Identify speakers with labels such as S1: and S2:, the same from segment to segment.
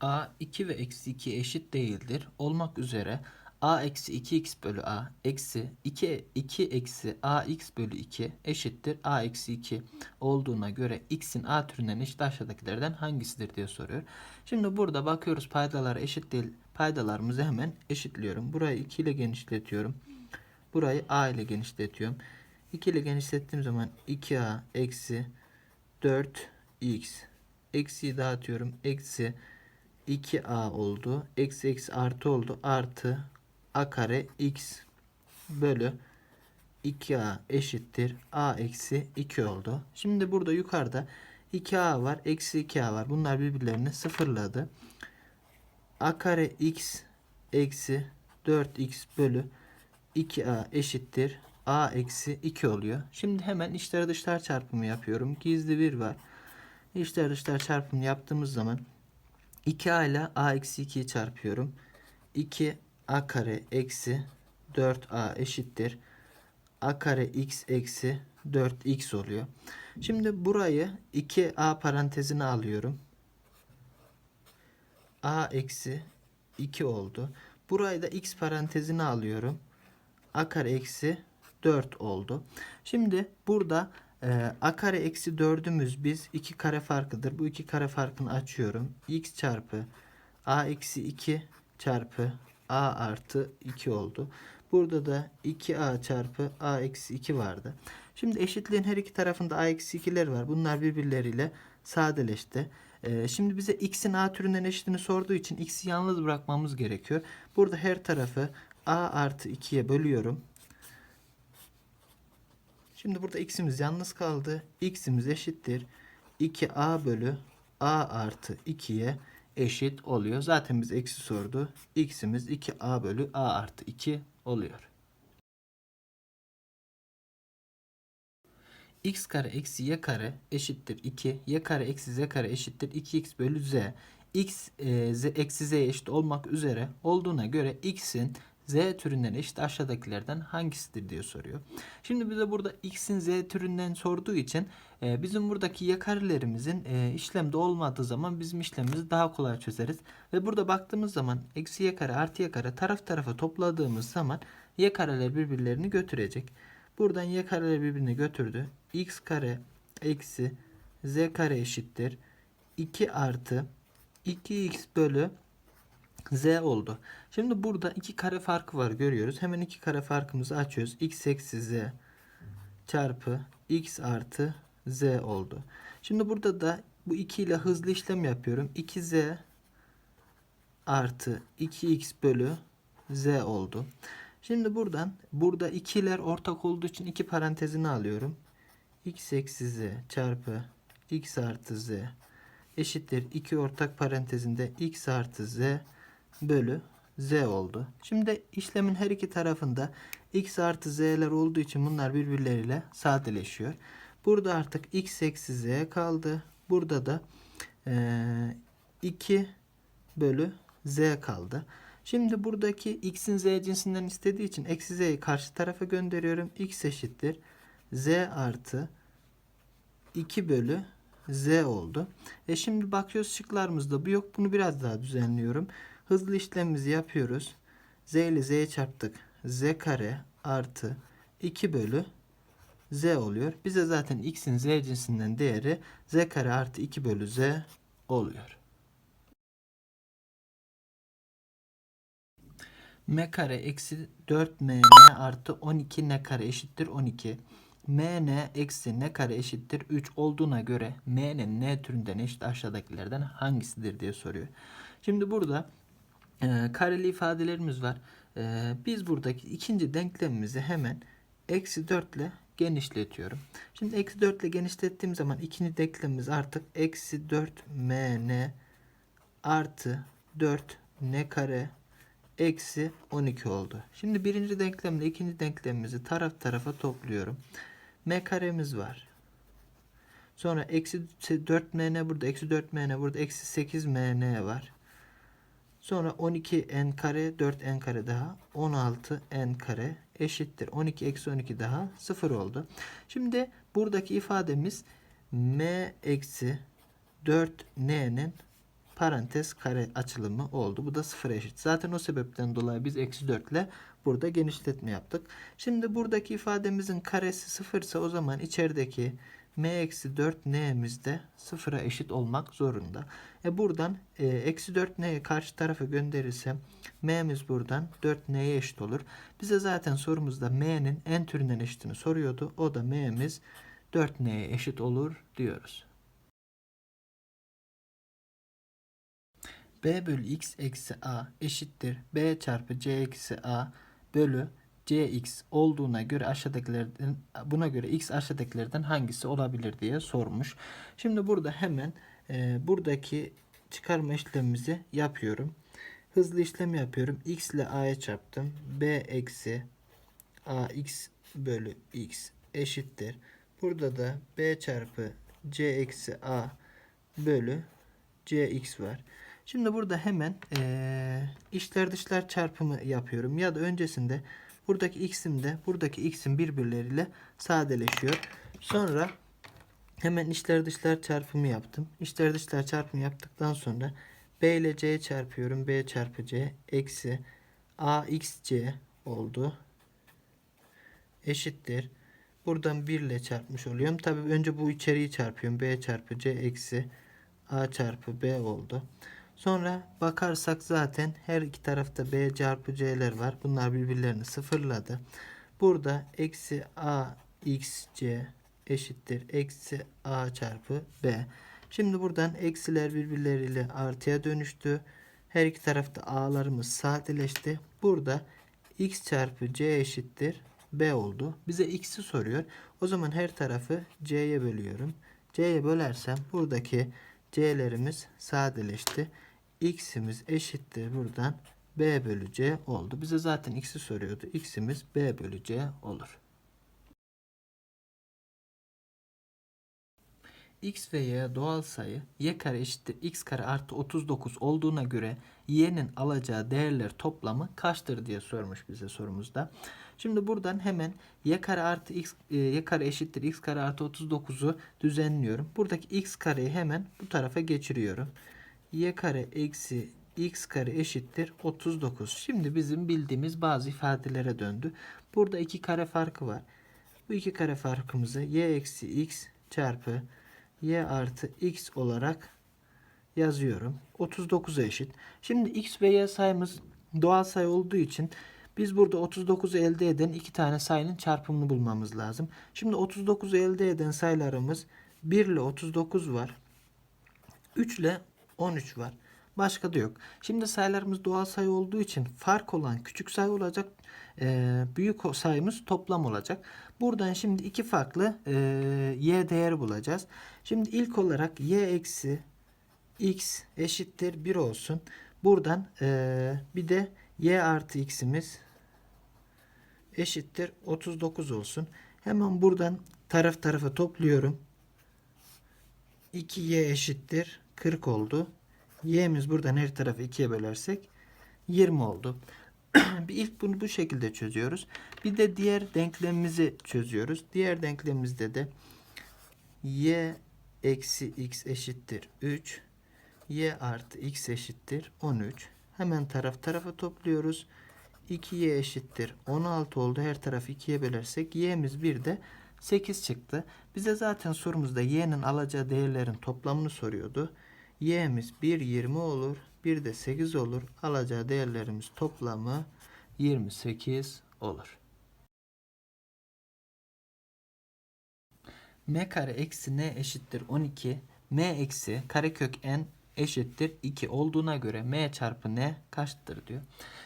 S1: a 2 ve eksi 2 eşit değildir. Olmak üzere a eksi 2x bölü a eksi 2, 2 eksi ax bölü 2 eşittir a eksi 2 olduğuna göre x'in a türünden eşit aşağıdakilerden hangisidir diye soruyor. Şimdi burada bakıyoruz paydalar eşit değil. Paydalarımızı hemen eşitliyorum. Burayı 2 ile genişletiyorum. Burayı a ile genişletiyorum. 2 ile genişlettiğim zaman 2a eksi 4x eksiyi dağıtıyorum. Eksi 2a oldu. Eksi eksi artı oldu. Artı a kare x bölü 2a eşittir. a eksi 2 oldu. Şimdi burada yukarıda 2a var. Eksi 2a var. Bunlar birbirlerini sıfırladı. a kare x eksi 4x bölü 2a eşittir. a eksi 2 oluyor. Şimdi hemen içler dışlar çarpımı yapıyorum. Gizli bir var. İçler dışlar çarpımı yaptığımız zaman 2a ile a eksi 2'yi çarpıyorum. 2 a kare eksi 4a eşittir. a kare x eksi 4x oluyor. Şimdi burayı 2a parantezine alıyorum. a eksi 2 oldu. Burayı da x parantezine alıyorum. a kare eksi 4 oldu. Şimdi burada e, a kare eksi 4'ümüz biz 2 kare farkıdır. Bu 2 kare farkını açıyorum. x çarpı a eksi 2 çarpı a artı 2 oldu. Burada da 2a çarpı a eksi 2 vardı. Şimdi eşitliğin her iki tarafında a eksi 2'ler var. Bunlar birbirleriyle sadeleşti. Ee, şimdi bize x'in a türünden eşitini sorduğu için x'i yalnız bırakmamız gerekiyor. Burada her tarafı a artı 2'ye bölüyorum. Şimdi burada x'imiz yalnız kaldı. x'imiz eşittir. 2a bölü a artı 2'ye eşit oluyor. Zaten biz eksi sordu. x'imiz 2a bölü a artı 2 oluyor. x kare eksi y kare eşittir 2. y kare eksi z kare eşittir 2x bölü z. x e, z, eksi z eşit olmak üzere olduğuna göre x'in z türünden eşit aşağıdakilerden hangisidir diye soruyor. Şimdi bize burada x'in z türünden sorduğu için e, bizim buradaki y karelerimizin e, işlemde olmadığı zaman bizim işlemimizi daha kolay çözeriz. Ve burada baktığımız zaman eksi y kare artı y kare taraf tarafa topladığımız zaman y kareler birbirlerini götürecek. Buradan y kareler birbirini götürdü. x kare eksi z kare eşittir. 2 artı 2x bölü z oldu. Şimdi burada iki kare farkı var görüyoruz. Hemen iki kare farkımızı açıyoruz. x eksi z çarpı x artı z oldu. Şimdi burada da bu 2 ile hızlı işlem yapıyorum. 2z artı 2x bölü z oldu. Şimdi buradan burada ikiler ortak olduğu için iki parantezini alıyorum. x eksi z çarpı x artı z eşittir. iki ortak parantezinde x artı z bölü z oldu. Şimdi işlemin her iki tarafında x artı z'ler olduğu için bunlar birbirleriyle sadeleşiyor. Burada artık x eksi z kaldı. Burada da e, 2 bölü z kaldı. Şimdi buradaki x'in z cinsinden istediği için eksi z'yi karşı tarafa gönderiyorum. x eşittir. z artı 2 bölü z oldu. E şimdi bakıyoruz şıklarımızda bu yok. Bunu biraz daha düzenliyorum. Hızlı işlemimizi yapıyoruz. z ile z'ye çarptık. z kare artı 2 bölü z oluyor. Bize zaten x'in z cinsinden değeri z kare artı 2 bölü z oluyor. m kare eksi 4mn artı 12 n kare eşittir 12. mn eksi n kare eşittir 3 olduğuna göre m'nin n türünden eşit aşağıdakilerden hangisidir diye soruyor. Şimdi burada e, kareli ifadelerimiz var. E, biz buradaki ikinci denklemimizi hemen eksi 4 ile genişletiyorum. Şimdi eksi 4 ile genişlettiğim zaman ikinci denklemimiz artık eksi 4 mn artı 4 n kare eksi 12 oldu. Şimdi birinci denklemle ikinci denklemimizi taraf tarafa topluyorum. m karemiz var. Sonra eksi 4 mn burada, eksi 4 mn burada, eksi 8 mn var. Sonra 12 n kare 4 n kare daha 16 n kare eşittir. 12 eksi 12 daha 0 oldu. Şimdi buradaki ifademiz m eksi 4 n'nin parantez kare açılımı oldu. Bu da sıfıra eşit. Zaten o sebepten dolayı biz eksi 4 ile burada genişletme yaptık. Şimdi buradaki ifademizin karesi sıfırsa o zaman içerideki m eksi 4 n'miz de sıfıra eşit olmak zorunda. E buradan e, eksi 4 n'yi karşı tarafa gönderirsem m'miz buradan 4 n'ye eşit olur. Bize zaten sorumuzda m'nin en türünden eşitini soruyordu. O da m'miz 4 n'ye eşit olur diyoruz. b bölü x eksi a eşittir b çarpı c eksi a bölü cx olduğuna göre aşağıdakilerden buna göre x aşağıdakilerden hangisi olabilir diye sormuş. Şimdi burada hemen e, buradaki çıkarma işlemimizi yapıyorum. Hızlı işlem yapıyorum. x ile a'ya çarptım. b eksi ax bölü x eşittir. Burada da b çarpı c eksi a bölü cx var. Şimdi burada hemen eee içler dışlar çarpımı yapıyorum. Ya da öncesinde buradaki x'im de buradaki x'in birbirleriyle sadeleşiyor. Sonra hemen içler dışlar çarpımı yaptım. İçler dışlar çarpımı yaptıktan sonra b ile c çarpıyorum. b çarpı c eksi axc oldu. Eşittir. Buradan 1 ile çarpmış oluyorum. Tabii önce bu içeriği çarpıyorum. b çarpı c eksi a çarpı b oldu. Sonra bakarsak zaten her iki tarafta b çarpı c'ler var. Bunlar birbirlerini sıfırladı. Burada eksi a x c eşittir. Eksi a çarpı b. Şimdi buradan eksiler birbirleriyle artıya dönüştü. Her iki tarafta a'larımız sadeleşti. Burada x çarpı c eşittir b oldu. Bize x'i soruyor. O zaman her tarafı c'ye bölüyorum. c'ye bölersem buradaki c'lerimiz sadeleşti. X'imiz eşittir buradan b bölü c oldu. Bize zaten x'i soruyordu. x'imiz b bölü c olur. x ve y doğal sayı y kare eşittir x kare artı 39 olduğuna göre y'nin alacağı değerler toplamı kaçtır diye sormuş bize sorumuzda. Şimdi buradan hemen y kare artı x e, y kare eşittir x kare artı 39'u düzenliyorum. Buradaki x kareyi hemen bu tarafa geçiriyorum. Y kare eksi x kare eşittir 39. Şimdi bizim bildiğimiz bazı ifadelere döndü. Burada iki kare farkı var. Bu iki kare farkımızı y eksi x çarpı y artı x olarak yazıyorum. 39'a eşit. Şimdi x ve y sayımız doğal sayı olduğu için biz burada 39'u elde eden iki tane sayının çarpımını bulmamız lazım. Şimdi 39'u elde eden sayılarımız 1 ile 39 var. 3 ile 13 var. Başka da yok. Şimdi sayılarımız doğal sayı olduğu için fark olan küçük sayı olacak. E, büyük sayımız toplam olacak. Buradan şimdi iki farklı e, y değeri bulacağız. Şimdi ilk olarak y eksi x eşittir 1 olsun. Buradan e, bir de y artı x'imiz eşittir 39 olsun. Hemen buradan taraf tarafa topluyorum. 2y eşittir 40 oldu. y'miz buradan her tarafı 2'ye bölersek 20 oldu. bir ilk bunu bu şekilde çözüyoruz. Bir de diğer denklemimizi çözüyoruz. Diğer denklemimizde de y eksi x eşittir 3. y artı x eşittir 13. Hemen taraf tarafa topluyoruz. 2y eşittir 16 oldu. Her tarafı 2'ye bölersek y'miz bir de 8 çıktı. Bize zaten sorumuzda y'nin alacağı değerlerin toplamını soruyordu. Y'miz 1 20 olur. Bir de 8 olur. Alacağı değerlerimiz toplamı 28 olur. m kare eksi n eşittir 12. m eksi karekök n eşittir 2 olduğuna göre m çarpı n kaçtır diyor.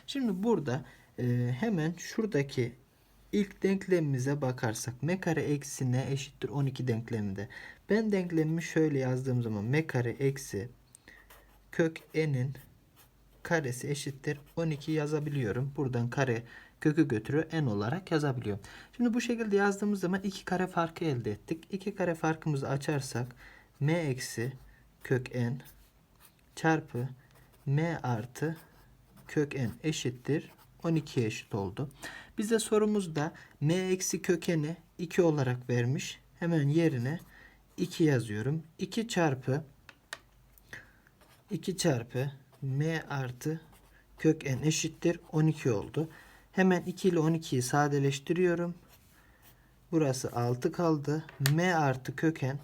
S1: Şimdi burada e, hemen şuradaki ilk denklemimize bakarsak m kare eksi n eşittir 12 denkleminde. Ben denklemimi şöyle yazdığım zaman m kare eksi kök n'in karesi eşittir 12 yazabiliyorum. Buradan kare kökü götürüyor n olarak yazabiliyorum. Şimdi bu şekilde yazdığımız zaman iki kare farkı elde ettik. İki kare farkımızı açarsak m eksi kök n çarpı m artı kök n eşittir 12 eşit oldu. Bize sorumuzda m eksi kökeni 2 olarak vermiş. Hemen yerine 2 yazıyorum. 2 çarpı 2 çarpı m artı kök n eşittir 12 oldu. Hemen 2 ile 12'yi sadeleştiriyorum. Burası 6 kaldı. m artı kök n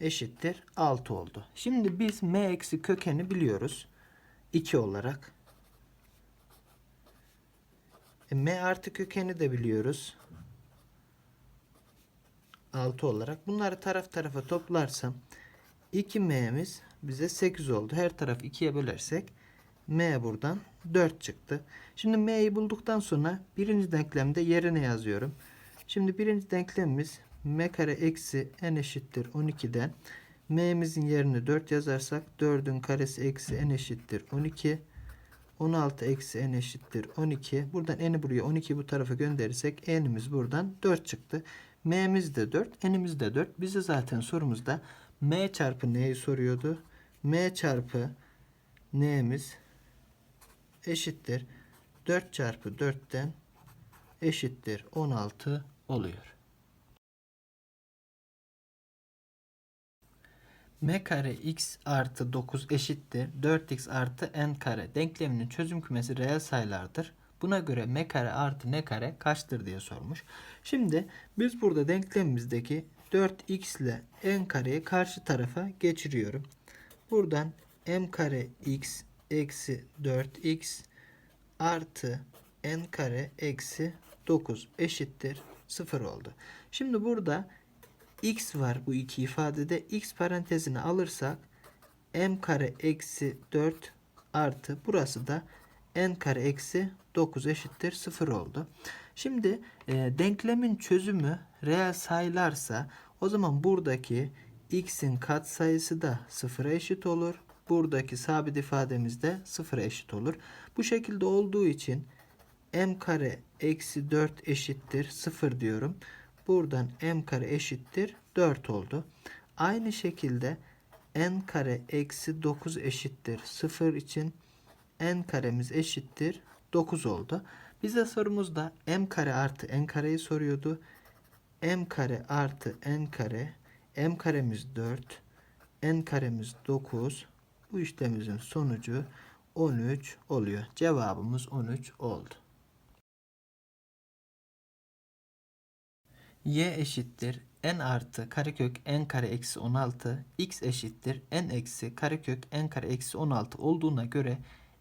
S1: eşittir 6 oldu. Şimdi biz m eksi kökeni biliyoruz. 2 olarak. E, m artı kökeni de biliyoruz. 6 olarak. Bunları taraf tarafa toplarsam 2m'miz bize 8 oldu. Her tarafı 2'ye bölersek m buradan 4 çıktı. Şimdi m'yi bulduktan sonra birinci denklemde yerine yazıyorum. Şimdi birinci denklemimiz m kare eksi n eşittir 12'den m'mizin yerine 4 yazarsak 4'ün karesi eksi n eşittir 12. 16 eksi n eşittir 12. Buradan n'i buraya 12 bu tarafa gönderirsek n'imiz buradan 4 çıktı. m'miz de 4, n'imiz de 4. Bize zaten sorumuzda m çarpı n'yi soruyordu. m çarpı n'miz eşittir 4 çarpı 4'ten eşittir 16 oluyor. M kare x artı 9 eşittir 4x artı n kare denkleminin çözüm kümesi reel sayılardır. Buna göre m kare artı n kare kaçtır diye sormuş. Şimdi biz burada denklemimizdeki 4x ile n kareyi karşı tarafa geçiriyorum. Buradan m kare x eksi 4x artı n kare eksi 9 eşittir 0 oldu. Şimdi burada x var bu iki ifadede. x parantezini alırsak m kare eksi 4 artı burası da n kare eksi 9 eşittir 0 oldu. Şimdi e, denklemin çözümü reel sayılarsa o zaman buradaki x'in katsayısı da 0'a eşit olur. Buradaki sabit ifademiz de 0'a eşit olur. Bu şekilde olduğu için m kare eksi 4 eşittir 0 diyorum. Buradan m kare eşittir 4 oldu. Aynı şekilde n kare eksi 9 eşittir 0 için n karemiz eşittir 9 oldu. Bize sorumuzda m kare artı n kareyi soruyordu. m kare artı n kare m karemiz 4 n karemiz 9 bu işlemimizin sonucu 13 oluyor. Cevabımız 13 oldu. Y eşittir n artı karekök n kare eksi 16 x eşittir n eksi karekök n kare eksi 16 olduğuna göre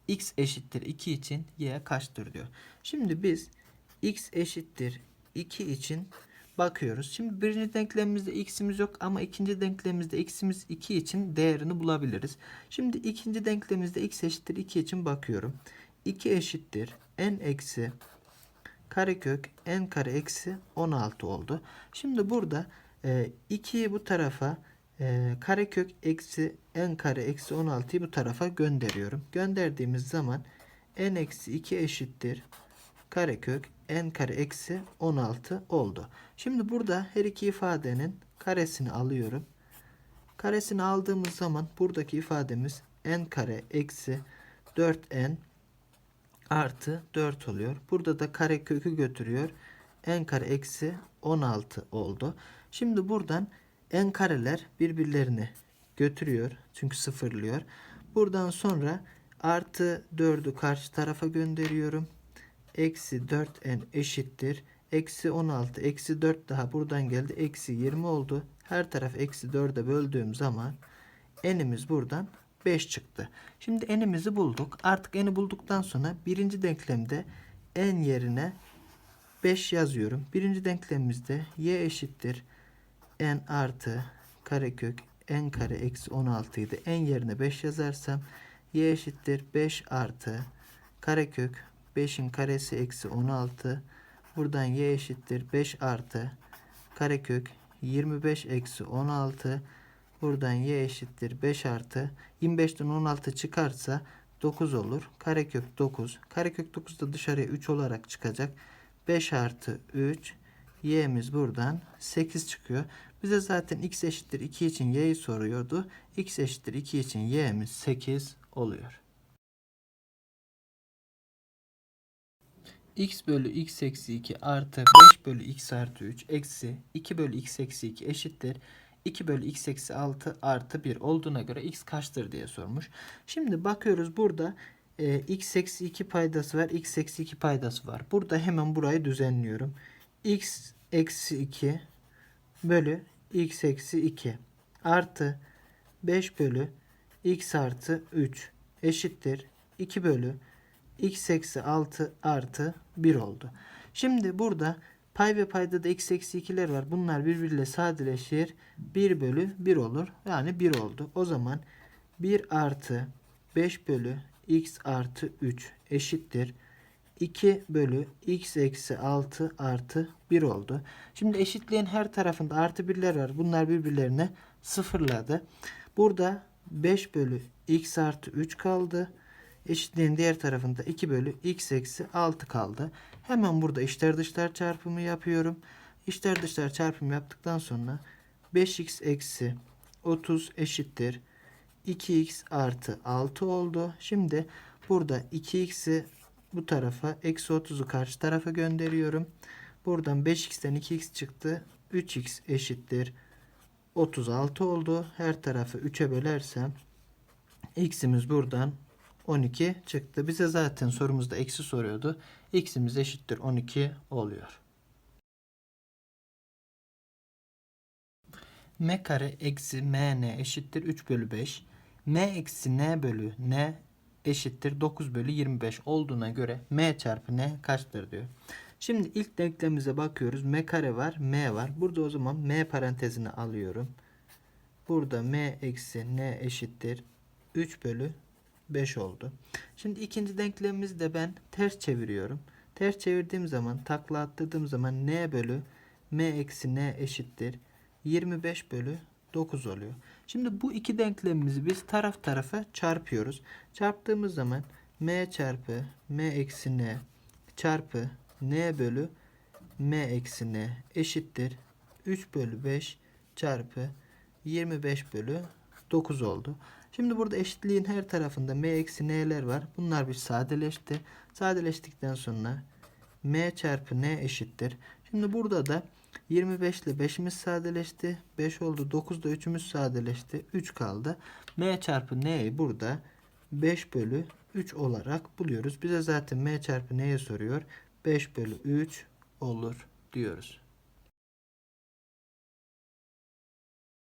S1: x eşittir 2 için y kaçtır diyor. Şimdi biz x eşittir 2 için bakıyoruz. Şimdi birinci denklemimizde x'imiz yok ama ikinci denklemimizde x'imiz 2 için değerini bulabiliriz. Şimdi ikinci denklemimizde x eşittir 2 için bakıyorum. 2 eşittir n eksi karekök n kare eksi 16 oldu. Şimdi burada e, 2'yi bu tarafa e, karekök eksi n kare eksi 16'yı bu tarafa gönderiyorum. Gönderdiğimiz zaman n eksi 2 eşittir karekök n kare eksi 16 oldu. Şimdi burada her iki ifadenin karesini alıyorum. Karesini aldığımız zaman buradaki ifademiz n kare eksi 4n artı 4 oluyor. Burada da kare kökü götürüyor. n kare eksi 16 oldu. Şimdi buradan n kareler birbirlerini götürüyor. Çünkü sıfırlıyor. Buradan sonra artı 4'ü karşı tarafa gönderiyorum. Eksi 4n eşittir. Eksi 16 eksi 4 daha buradan geldi. Eksi 20 oldu. Her taraf eksi 4'e böldüğüm zaman n'imiz buradan 5 çıktı. Şimdi n'imizi bulduk. Artık n'i bulduktan sonra birinci denklemde n yerine 5 yazıyorum. Birinci denklemimizde y eşittir n artı karekök n kare eksi 16 idi. n yerine 5 yazarsam y eşittir 5 artı karekök 5'in karesi eksi 16 buradan y eşittir 5 artı karekök 25 eksi 16 buradan y eşittir 5 artı 25'ten 16 çıkarsa 9 olur. Karekök 9. Karekök 9 da dışarıya 3 olarak çıkacak. 5 artı 3 y'miz buradan 8 çıkıyor. Bize zaten x eşittir 2 için y'yi soruyordu. x eşittir 2 için y'miz 8 oluyor. x bölü x eksi 2 artı 5 bölü x artı 3 eksi 2 bölü x eksi 2 eşittir. 2 bölü x eksi 6 artı 1 olduğuna göre x kaçtır diye sormuş. Şimdi bakıyoruz burada e, x eksi 2 paydası var. x eksi 2 paydası var. Burada hemen burayı düzenliyorum. x eksi 2 bölü x eksi 2 artı 5 bölü x artı 3 eşittir 2 bölü x eksi 6 artı 1 oldu. Şimdi burada pay ve payda da x eksi 2'ler var. Bunlar birbiriyle sadeleşir. 1 bölü 1 olur. Yani 1 oldu. O zaman 1 artı 5 bölü x artı 3 eşittir. 2 bölü x eksi 6 artı 1 oldu. Şimdi eşitliğin her tarafında artı birler var. Bunlar birbirlerine sıfırladı. Burada 5 bölü x artı 3 kaldı. Eşitliğin diğer tarafında 2 bölü x eksi 6 kaldı. Hemen burada içler dışlar çarpımı yapıyorum. İçler dışlar çarpımı yaptıktan sonra 5x eksi 30 eşittir. 2x artı 6 oldu. Şimdi burada 2x'i bu tarafa eksi 30'u karşı tarafa gönderiyorum. Buradan 5x'ten 2x çıktı. 3x eşittir. 36 oldu. Her tarafı 3'e bölersem x'imiz buradan 12 çıktı. Bize zaten sorumuzda eksi soruyordu. x'imiz eşittir 12 oluyor. m kare eksi mn eşittir 3 bölü 5. m eksi n bölü n eşittir 9 bölü 25 olduğuna göre m çarpı n kaçtır diyor. Şimdi ilk denklemimize bakıyoruz. m kare var, m var. Burada o zaman m parantezini alıyorum. Burada m eksi n eşittir 3 bölü 5 oldu. Şimdi ikinci denklemimizi de ben ters çeviriyorum. Ters çevirdiğim zaman takla attırdığım zaman n bölü m eksi n eşittir 25 bölü 9 oluyor. Şimdi bu iki denklemimizi biz taraf tarafa çarpıyoruz. Çarptığımız zaman m çarpı m eksi n çarpı n bölü m eksi n eşittir 3 bölü 5 çarpı 25 bölü 9 oldu. Şimdi burada eşitliğin her tarafında m eksi n'ler var. Bunlar bir sadeleşti. Sadeleştikten sonra m çarpı n eşittir. Şimdi burada da 25 ile 5'imiz sadeleşti. 5 oldu. 9 da 3'ümüz sadeleşti. 3 kaldı. m çarpı n'yi burada 5 bölü 3 olarak buluyoruz. Bize zaten m çarpı n'yi soruyor. 5 bölü 3 olur diyoruz.